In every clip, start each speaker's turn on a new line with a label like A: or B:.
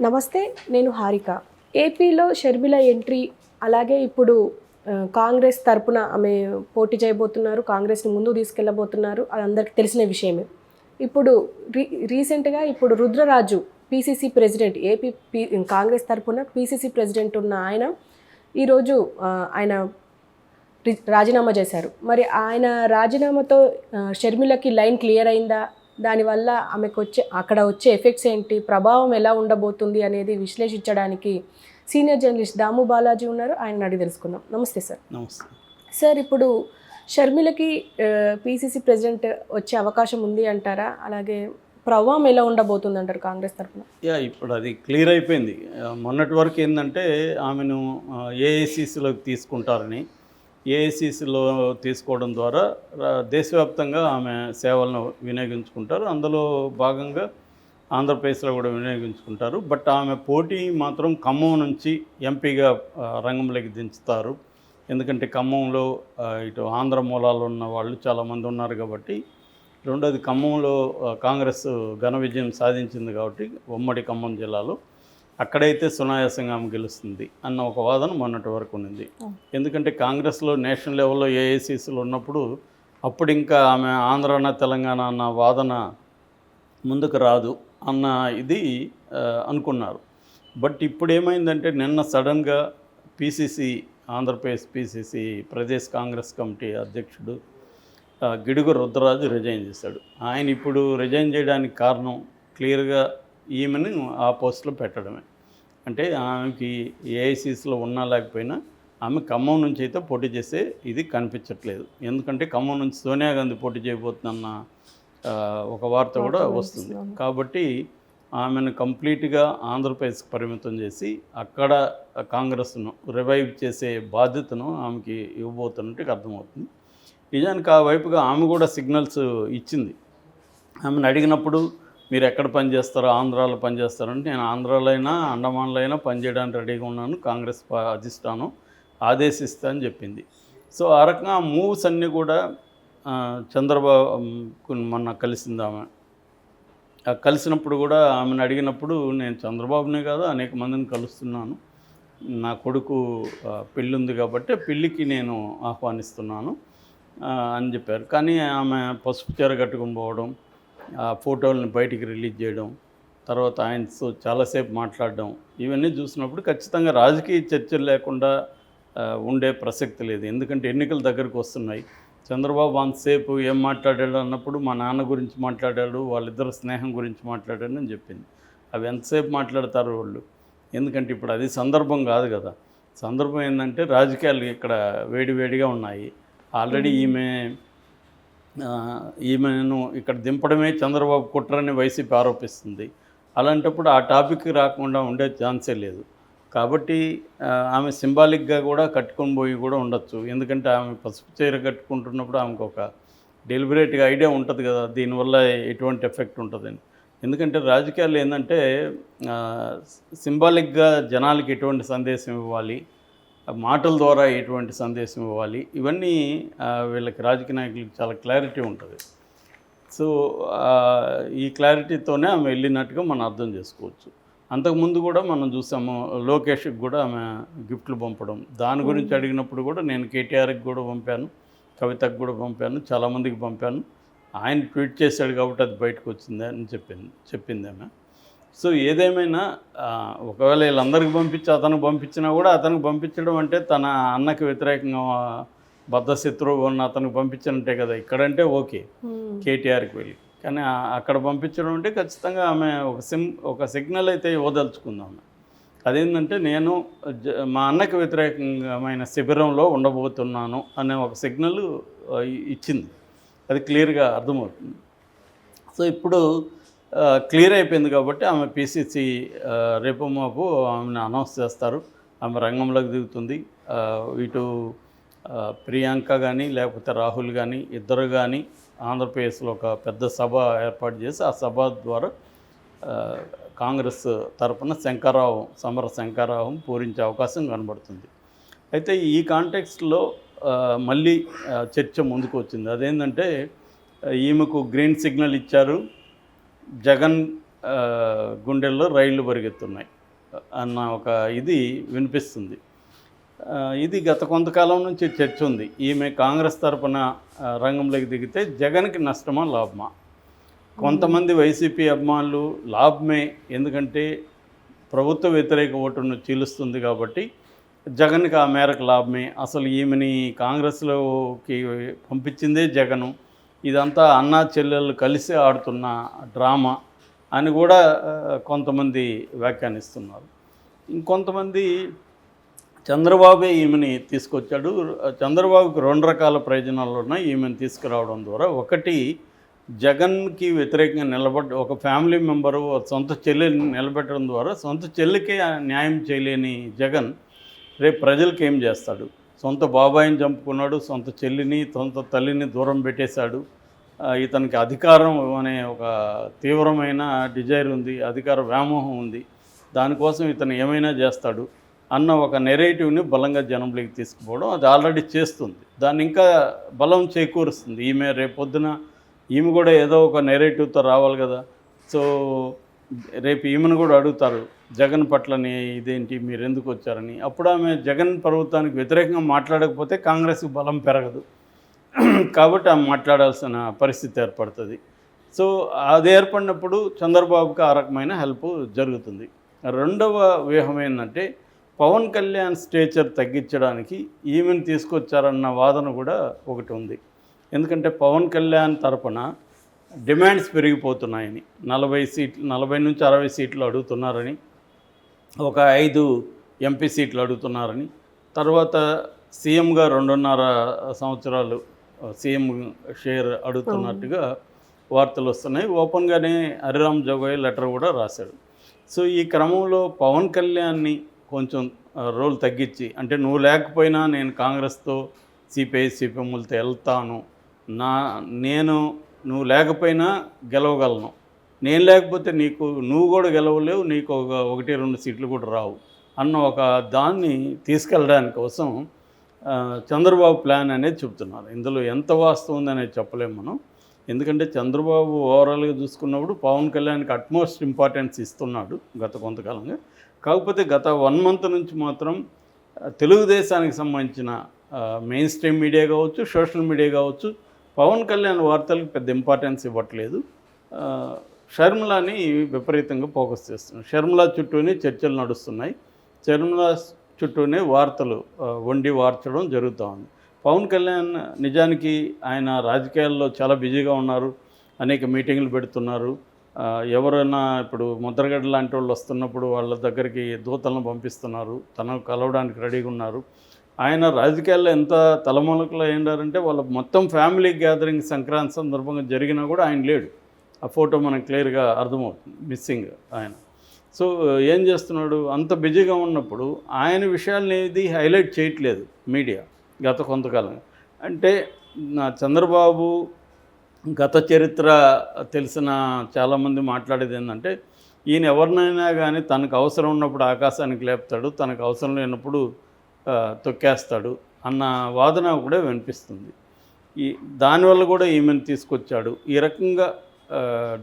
A: నమస్తే నేను హారిక. ఏపీలో షర్మిల ఎంట్రీ అలాగే ఇప్పుడు కాంగ్రెస్ తరపున ఆమె పోటీ చేయబోతున్నారు కాంగ్రెస్ని ముందుకు తీసుకెళ్ళబోతున్నారు అది అందరికీ తెలిసిన విషయమే. ఇప్పుడు రీ రీసెంట్గా ఇప్పుడు Rudraraju PCC president AP P Congress తరపున పీసీసీ ప్రెసిడెంట్ ఉన్న ఆయన ఈరోజు ఆయన రి- రాజీనామా చేశారు. మరి ఆయన రాజీనామాతో షర్మిలకి లైన్ క్లియర్ అయిందా? దానివల్ల ఆమెకు వచ్చే అక్కడ వచ్చే ఎఫెక్ట్స్ ఏంటి ప్రభావం ఎలా ఉండబోతుంది అనేది విశ్లేషించడానికి సీనియర్ జర్నలిస్ట్ దాము బాలాజీ ఉన్నారు. ఆయన అడిగి తెలుసుకుందాం. నమస్తే సార్.
B: నమస్తే.
A: సార్ ఇప్పుడు షర్మిలకి పీసీసీ ప్రెసిడెంట్ వచ్చే అవకాశం ఉంది అంటారా? అలాగే ప్రభావం ఎలా ఉండబోతుంది అంటారు కాంగ్రెస్ తరఫున?
B: యా ఇప్పుడు అది క్లియర్ అయిపోయింది. మొన్నటి వరకు ఏంటంటే ఆమెను ఏఐసిసిలోకి తీసుకుంటారని ఏఐసిసిలో తీసుకోవడం ద్వారా దేశవ్యాప్తంగా ఆమె సేవలను వినియోగించుకుంటారు. అందులో భాగంగా ఆంధ్రప్రదేశ్లో కూడా వినియోగించుకుంటారు. బట్ ఆమె పోటీ మాత్రం ఖమ్మం నుంచి ఎంపీగా రంగంలోకి దించుతారు. ఎందుకంటే ఖమ్మంలో ఇటు ఆంధ్ర మూలాలు ఉన్న వాళ్ళు చాలామంది ఉన్నారు కాబట్టి రెండోది ఖమ్మంలో కాంగ్రెస్ ఘన విజయం సాధించింది కాబట్టి ఉమ్మడి ఖమ్మం జిల్లాలో. అక్కడైతే సునాయాసంగా ఆమె గెలుస్తుంది అన్న ఒక వాదన మొన్నటి వరకు ఉన్నది. ఎందుకంటే కాంగ్రెస్లో నేషనల్ లెవెల్లో ఏఐసిసిలు ఉన్నప్పుడు అప్పుడు ఇంకా ఆమె ఆంధ్రాన తెలంగాణ అన్న వాదన ముందుకు రాదు అన్న ఇది అనుకున్నారు. బట్ ఇప్పుడు ఏమైందంటే నిన్న సడన్గా PCC Andhra Pradesh PCC Pradesh Congress committee అధ్యక్షుడు గిడుగు రుద్రరాజు రిజైన్ చేశాడు. ఆయన ఇప్పుడు రిజైన్ చేయడానికి కారణం క్లియర్గా ఈమెను ఆ పోస్ట్లో పెట్టడమే. అంటే ఆమెకి ఏఐసిసిలో ఉన్నా లేకపోయినా ఆమె ఖమ్మం నుంచి అయితే పోటీ చేసే ఇది కనిపించట్లేదు. ఎందుకంటే ఖమ్మం నుంచి సోనియా గాంధీ పోటీ చేయబోతుందన్న ఒక వార్త కూడా వస్తుంది. కాబట్టి ఆమెను కంప్లీట్గా ఆంధ్రప్రదేశ్కి పరిమితం చేసి అక్కడ కాంగ్రెస్ను రివైవ్ చేసే బాధ్యతను ఆమెకి ఇవ్వబోతున్నట్టు అర్థమవుతుంది. నిజానికి ఆ వైపుగా ఆమె కూడా సిగ్నల్స్ ఇచ్చింది. ఆమెను అడిగినప్పుడు మీరు ఎక్కడ పనిచేస్తారో ఆంధ్రాలో పనిచేస్తారంటే నేను ఆంధ్రాలో అయినా అండమాన్లో అయినా పనిచేయడానికి రెడీగా ఉన్నాను కాంగ్రెస్ అధిష్టానం ఆదేశిస్తా అని చెప్పింది. సో ఆ రకంగా మూవ్స్ అన్నీ కూడా చంద్రబాబు మొన్న కలిసింది ఆమె. ఆ కలిసినప్పుడు కూడా ఆమెను అడిగినప్పుడు నేను చంద్రబాబునే కాదు అనేక మందిని కలుస్తున్నాను. నా కొడుకు పెళ్ళి ఉంది కాబట్టి పెళ్ళికి నేను ఆహ్వానిస్తున్నాను అని చెప్పారు. కానీ ఆమె పసుపు చీర కట్టుకుని పోవడం ఫోటోలను బయటికి రిలీజ్ చేయడం తర్వాత ఆయనతో చాలాసేపు మాట్లాడడం ఇవన్నీ చూసినప్పుడు ఖచ్చితంగా రాజకీయ చర్చలు లేకుండా ఉండే ప్రసక్తి లేదు. ఎందుకంటే ఎన్నికలు దగ్గరకు వస్తున్నాయి. చంద్రబాబు అంతసేపు ఏం మాట్లాడాడు అన్నప్పుడు మా నాన్న గురించి మాట్లాడాడు వాళ్ళిద్దరు స్నేహం గురించి మాట్లాడాడు అని చెప్పింది. అవి ఎంతసేపు మాట్లాడతారు వాళ్ళు? ఎందుకంటే ఇప్పుడు అది సందర్భం కాదు కదా. సందర్భం ఏంటంటే రాజకీయాలు ఇక్కడ వేడివేడిగా ఉన్నాయి. ఆల్రెడీ ఈమె ఈమెను ఇక్కడ దింపడమే చంద్రబాబు కుట్రని వైసీపీ ఆరోపిస్తుంది. అలాంటప్పుడు ఆ టాపిక్ రాకుండా ఉండే ఛాన్సే లేదు. కాబట్టి ఆమె సింబాలిక్గా కూడా కట్టుకొని పోయి కూడా ఉండొచ్చు. ఎందుకంటే ఆమె పసుపు చీర కట్టుకుంటున్నప్పుడు ఆమెకు ఒక డెలిబరేట్గా ఐడియా ఉంటుంది కదా దీనివల్ల ఎటువంటి ఎఫెక్ట్ ఉంటుందని. ఎందుకంటే రాజకీయాలు ఏంటంటే సింబాలిక్గా జనాలకి ఎటువంటి సందేశం ఇవ్వాలి మాటల ద్వారా ఎటువంటి సందేశం ఇవ్వాలి? ఇవన్నీ వీళ్ళకి రాజకీయ నాయకులకి చాలా క్లారిటీ ఉంటుంది. సో ఈ క్లారిటీతోనే ఆమె వెళ్ళినట్టుగా మనం అర్థం చేసుకోవచ్చు. అంతకుముందు కూడా మనం చూసాము లోకేష్కి కూడా ఆమె గిఫ్ట్లు పంపడం. దాని గురించి అడిగినప్పుడు కూడా నేను కేటీఆర్కి కూడా పంపాను కవితకు కూడా పంపాను చాలామందికి పంపాను. ఆయన ట్వీట్ చేశాడు కాబట్టి అది బయటకు వచ్చింది అని చెప్పింది చెప్పింది ఆమె. సో ఏదేమైనా ఒకవేళ వీళ్ళందరికీ పంపించి అతనికి పంపించినా కూడా అతనికి పంపించడం అంటే తన అన్నకి వ్యతిరేకంగా బద్ధ శత్రువు ఉన్న అతనికి పంపించినట్టే కదా. ఇక్కడంటే ఓకే కేటీఆర్కి వెళ్ళి. కానీ అక్కడ పంపించడం అంటే ఖచ్చితంగా ఆమె ఒక సిమ్ ఒక సిగ్నల్ అయితే ఇవ్వదలుచుకుంది. అదేంటంటే నేను మా అన్నకి వ్యతిరేకమైన శిబిరంలో ఉండబోతున్నాను అనే ఒక సిగ్నల్ ఇచ్చింది. అది క్లియర్గా అర్థమవుతుంది. సో ఇప్పుడు క్లియర్ అయిపోయింది కాబట్టి ఆమె పీసీసీ రేపు మాపు ఆమెను అనౌన్స్ చేస్తారు. ఆమె రంగంలోకి దిగుతుంది. ఇటు ప్రియాంక కానీ లేకపోతే రాహుల్ కానీ ఇద్దరు కానీ ఆంధ్రప్రదేశ్లో ఒక పెద్ద సభ ఏర్పాటు చేసి ఆ సభ ద్వారా కాంగ్రెస్ తరపున శంకరరావు సమర శంకరరావు పూరించే అవకాశం కనబడుతుంది. అయితే ఈ కాంటెక్స్ట్లో మళ్ళీ చర్చ ముందుకు వచ్చింది. అదేంటంటే ఈమెకు గ్రీన్ సిగ్నల్ ఇచ్చారు. జగన్ గుండెల్లో రైళ్ళు పరిగెత్తున్నాయి అన్న ఒక ఇది వినిపిస్తుంది. ఇది గత కొంతకాలం నుంచి చర్చ ఉంది. ఈమె కాంగ్రెస్ తరపున రంగంలోకి దిగితే జగన్కి నష్టమా లాభమా? కొంతమంది వైసీపీ అభిమానులు లాభమే ఎందుకంటే ప్రభుత్వ వ్యతిరేక ఓటును చీలుస్తుంది కాబట్టి జగన్కి ఆ మేరకు లాభమే. అసలు ఈమెని కాంగ్రెస్లోకి పంపించిందే జగను. ఇదంతా అన్నా చెల్లెళ్ళు కలిసి ఆడుతున్న డ్రామా అని కూడా కొంతమంది వ్యాఖ్యానిస్తున్నారు. ఇంకొంతమంది చంద్రబాబే ఈమెని తీసుకొచ్చాడు. చంద్రబాబుకి రెండు రకాల ప్రయోజనాలు ఉన్నాయి. ఈమెను తీసుకురావడం ద్వారా ఒకటి జగన్కి వ్యతిరేకంగా నిలబడ్డ ఒక ఫ్యామిలీ మెంబరు సొంత చెల్లెని నిలబెట్టడం ద్వారా సొంత చెల్లికే న్యాయం చేయలేని జగన్ రేపు ప్రజలకి ఏం చేస్తాడు? సొంత బాబాయిని చంపుకున్నాడు సొంత చెల్లిని సొంత తల్లిని దూరం పెట్టేశాడు. ఇతనికి అధికారం అనే ఒక తీవ్రమైన డిజైర్ ఉంది అధికార వ్యామోహం ఉంది. దానికోసం ఇతను ఏమైనా చేస్తాడు అన్న ఒక నెరేటివ్ని బలంగా జనంలోకి తీసుకుపోవడం అది ఆల్రెడీ చేస్తుంది. దాన్ని ఇంకా బలం చేకూరుస్తుంది. ఈమె రేపొద్దున ఈమె కూడా ఏదో ఒక నెరేటివ్తో రావాలి కదా. సో రేపు ఈమెను కూడా అడుగుతారు. జగన్ పట్లని ఇదేంటి? మీరు ఎందుకు వచ్చారని. అప్పుడు ఆమె జగన్ ప్రభుత్వానికి వ్యతిరేకంగా మాట్లాడకపోతే కాంగ్రెస్కి బలం పెరగదు. కాబట్టి ఆమె మాట్లాడాల్సిన పరిస్థితి ఏర్పడుతుంది. సో అది ఏర్పడినప్పుడు చంద్రబాబుకి ఆ రకమైన హెల్ప్ జరుగుతుంది. రెండవ వ్యూహం ఏంటంటే పవన్ కళ్యాణ్ స్టేచర్ తగ్గించడానికి ఈమెను తీసుకొచ్చారన్న వాదన కూడా ఒకటి ఉంది. ఎందుకంటే పవన్ కళ్యాణ్ తరపున డిమాండ్స్ పెరిగిపోతున్నాయని. నలభై సీట్లు నలభై నుంచి అరవై సీట్లు అడుగుతున్నారని ఒక ఐదు ఎంపీ సీట్లు అడుగుతున్నారని. తర్వాత సీఎంగా రెండున్నర సంవత్సరాలు సీఎం షేర్ అడుగుతున్నట్టుగా వార్తలు వస్తున్నాయి. ఓపెన్గానే హరిరామ్ జోగోయ్ లెటర్ కూడా రాశాడు. సో ఈ క్రమంలో పవన్ కళ్యాణ్ని కొంచెం రోల్ తగ్గించి అంటే నువ్వు లేకపోయినా నేను కాంగ్రెస్తో సిపిఐ సిపిఎంలతో వెళ్తాను. నా నేను నువ్వు లేకపోయినా గెలవగలను. నేను లేకపోతే నీకు నువ్వు కూడా గెలవలేవు నీకు ఒక ఒకటి రెండు సీట్లు కూడా రావు అన్న ఒక దాన్ని తీసుకెళ్ళడానికి కోసం చంద్రబాబు ప్లాన్ అనేది చెప్తున్నారు ఇందులో ఎంత వాస్తవం అనేది చెప్పలేము మనం. ఎందుకంటే చంద్రబాబు ఓవరాల్గా చూసుకున్నప్పుడు పవన్ కళ్యాణ్కి అట్మోస్ట్ ఇంపార్టెన్స్ ఇస్తున్నాడు గత కొంతకాలంగా. కాకపోతే గత వన్ మంత్ నుంచి మాత్రం తెలుగుదేశానికి సంబంధించిన మెయిన్ స్ట్రీమ్ మీడియా కావచ్చు సోషల్ మీడియా కావచ్చు పవన్ కళ్యాణ్ వార్తలకు పెద్ద ఇంపార్టెన్స్ ఇవ్వట్లేదు. షర్మిలాని విపరీతంగా ఫోకస్ చేస్తున్నాం. షర్మిలా చుట్టూనే చర్చలు నడుస్తున్నాయి. షర్మిల చుట్టూనే వార్తలు వండి వార్చడం జరుగుతూ ఉంది. పవన్ కళ్యాణ్ నిజానికి ఆయన రాజకీయాల్లో చాలా బిజీగా ఉన్నారు. అనేక మీటింగ్లు పెడుతున్నారు. ఎవరైనా ఇప్పుడు ముద్రగడ్డ లాంటి వాళ్ళు వస్తున్నప్పుడు వాళ్ళ దగ్గరికి దూతలను పంపిస్తున్నారు. తను కలవడానికి రెడీగా ఉన్నారు. ఆయన రాజకీయాల్లో ఎంత తలమొలకలు అయినారంటే వాళ్ళ మొత్తం ఫ్యామిలీ గ్యాదరింగ్ సంక్రాంతి సందర్భంగా జరిగినా కూడా ఆయన లేడు. ఆ ఫోటో మనకు క్లియర్గా అర్థమవుతుంది మిస్సింగ్ ఆయన. సో ఏం చేస్తున్నాడు? అంత బిజీగా ఉన్నప్పుడు ఆయన విషయాలనేది ఏది హైలైట్ చేయట్లేదు మీడియా గత కొంతకాలం అంటే నా చంద్రబాబు గత చరిత్ర తెలిసిన చాలామంది మాట్లాడేది ఏంటంటే ఈయన ఎవరినైనా కానీ తనకు అవసరం ఉన్నప్పుడు ఆకాశానికి లేపుతాడు తనకు అవసరం లేనప్పుడు తొక్కేస్తాడు అన్న వాదన కూడా వినిపిస్తుంది. ఈ దానివల్ల కూడా ఈమెను తీసుకొచ్చాడు. ఈ రకంగా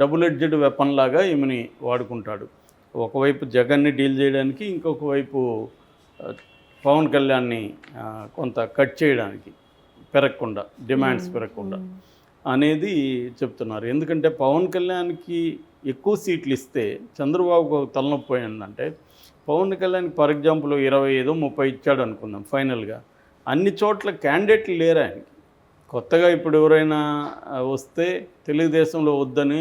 B: డబుల్ ఎడ్జెడ్ వెపన్ లాగా ఈమెని వాడుకుంటాడు. ఒకవైపు జగన్ని డీల్ చేయడానికి ఇంకొక వైపు పవన్ కళ్యాణ్ని కొంత కట్ చేయడానికి పెరగకుండా డిమాండ్స్ పెరగకుండా అనేది చెప్తున్నారు. ఎందుకంటే పవన్ కళ్యాణ్కి ఎక్కువ సీట్లు ఇస్తే చంద్రబాబుకు తలనొప్పి పోయిందంటే పవన్ కళ్యాణ్ ఫర్ ఎగ్జాంపుల్ ఇరవై ఐదు ముప్పై ఇచ్చాడు అనుకుందాం ఫైనల్గా. అన్ని చోట్ల క్యాండిడేట్లు లేరు ఆయనకి. కొత్తగా ఇప్పుడు ఎవరైనా వస్తే తెలుగుదేశంలో వద్దని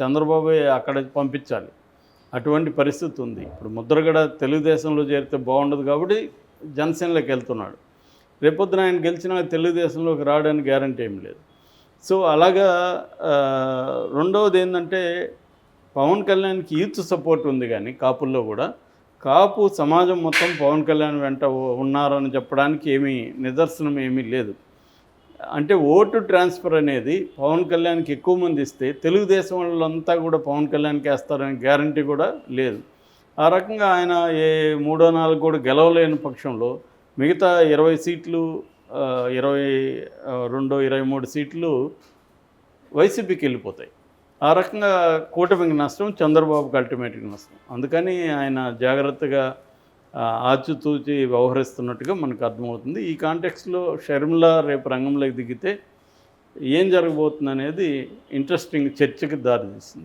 B: చంద్రబాబు అక్కడ పంపించాలి. అటువంటి పరిస్థితి ఉంది. ఇప్పుడు ముద్రగడ తెలుగుదేశంలో చేరితే బాగుండదు కాబట్టి జనసేనలోకి వెళ్తున్నాడు. రేపొద్దున ఆయన గెలిచినా తెలుగుదేశంలోకి రావడానికి గ్యారంటీ ఏం లేదు. సో అలాగా రెండవది ఏంటంటే పవన్ కళ్యాణ్కి యూత్ సపోర్ట్ ఉంది కానీ కాపుల్లో కూడా. కాపు సమాజం మొత్తం పవన్ కళ్యాణ్ వెంట ఉన్నారని చెప్పడానికి ఏమీ నిదర్శనం ఏమీ లేదు. అంటే ఓటు ట్రాన్స్ఫర్ అనేది పవన్ కళ్యాణ్కి ఎక్కువ మంది ఇస్తే తెలుగుదేశం వాళ్ళంతా కూడా పవన్ కళ్యాణ్కి వేస్తారనే గ్యారంటీ కూడా లేదు. ఆ రకంగా ఆయన ఏ మూడో నాలుగు కూడా గెలవలేని పక్షంలో మిగతా ఇరవై సీట్లు ఇరవై రెండు రెండో ఇరవై మూడు సీట్లు వైసీపీకి వెళ్ళిపోతాయి. ఆ రకంగా కూటమికి నష్టం చంద్రబాబుకి అల్టిమేట్గా నష్టం. అందుకని ఆయన జాగ్రత్తగా ఆచితూచి వ్యవహరిస్తున్నట్టుగా మనకు అర్థమవుతుంది. ఈ కాంటెక్స్లో షర్మిల రేపు రంగంలోకి దిగితే ఏం జరగబోతుంది అనేది ఇంట్రెస్టింగ్ చర్చకి దారితీస్తుంది